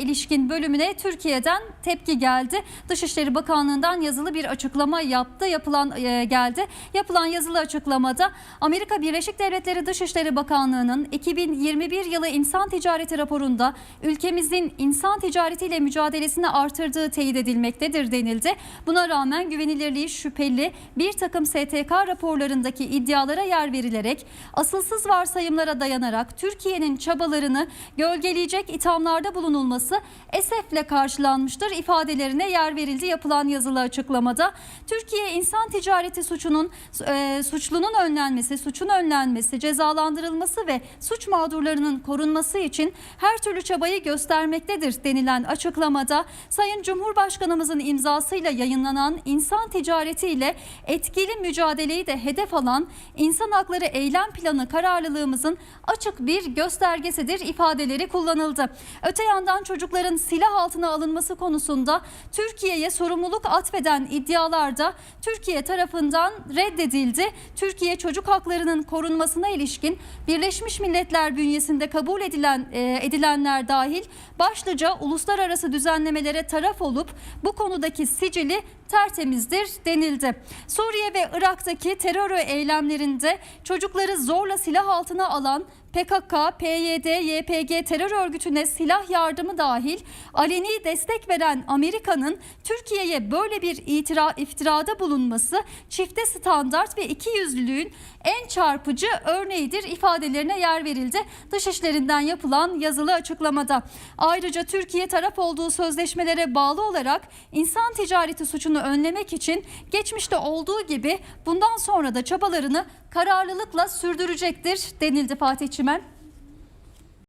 ilişkin bölümüne Türkiye'den tepki geldi. Dışişleri Bakanlığı'ndan yazılı bir açıklama yaptı. Yapılan e, geldi. Yapılan yazılı açıklamada Amerika Birleşik Devletleri Dışişleri Bakanlığı'nın 2021 yılı insan ticareti raporunda ülkemizin insan ticaretiyle mücadelesini artırdığı teyit edilmektedir denildi. Buna rağmen güvenilirliği şüpheli bir takım STK raporlarındaki iddialara yer verilerek asılsız varsayımlara dayanarak Türkiye'nin çabalarını gölgeleyecek ithamlarda bulunulması esefle karşılanmıştır ifadelerine yer verildi yapılan yazılı açıklamada. Türkiye insan ticareti suçunun e, suçlunun önlenmesi, suçun önlenmesi, cezalandırılması ve suç mağdurlarının korunması için her türlü çabayı göstermektedir denilen açıklamada Sayın Cumhurbaşkanımızın imzasıyla yayınlanan insan ticaretiyle etkili mücadeleyi de hedef alan insan hakları eylem planı kararlılığımızın açık bir göstergesidir ifadeleri kullanıldı. Öte yandan çocukların silah altına alınması konusunda Türkiye'ye sorumluluk atfeden iddialarda Türkiye tarafından reddedildi. Türkiye çocuk haklarının korunmasına ilişkin Birleşmiş Milletler bünyesinde kabul edilen e, edilenler dahil başlıca uluslararası düzenlemelere taraf olup bu konudaki sicili tertemizdir denildi. Suriye ve Irak'taki terör eylemlerinde çocukları zorla silah altına alan PKK, PYD, YPG terör örgütüne silah yardımı dahil aleni destek veren Amerika'nın Türkiye'ye böyle bir itira, iftirada bulunması çifte standart ve ikiyüzlülüğün en çarpıcı örneğidir ifadelerine yer verildi. Dışişlerinden yapılan yazılı açıklamada. Ayrıca Türkiye taraf olduğu sözleşmelere bağlı olarak insan ticareti suçunu önlemek için geçmişte olduğu gibi bundan sonra da çabalarını kararlılıkla sürdürecektir denildi Fatih Çimen.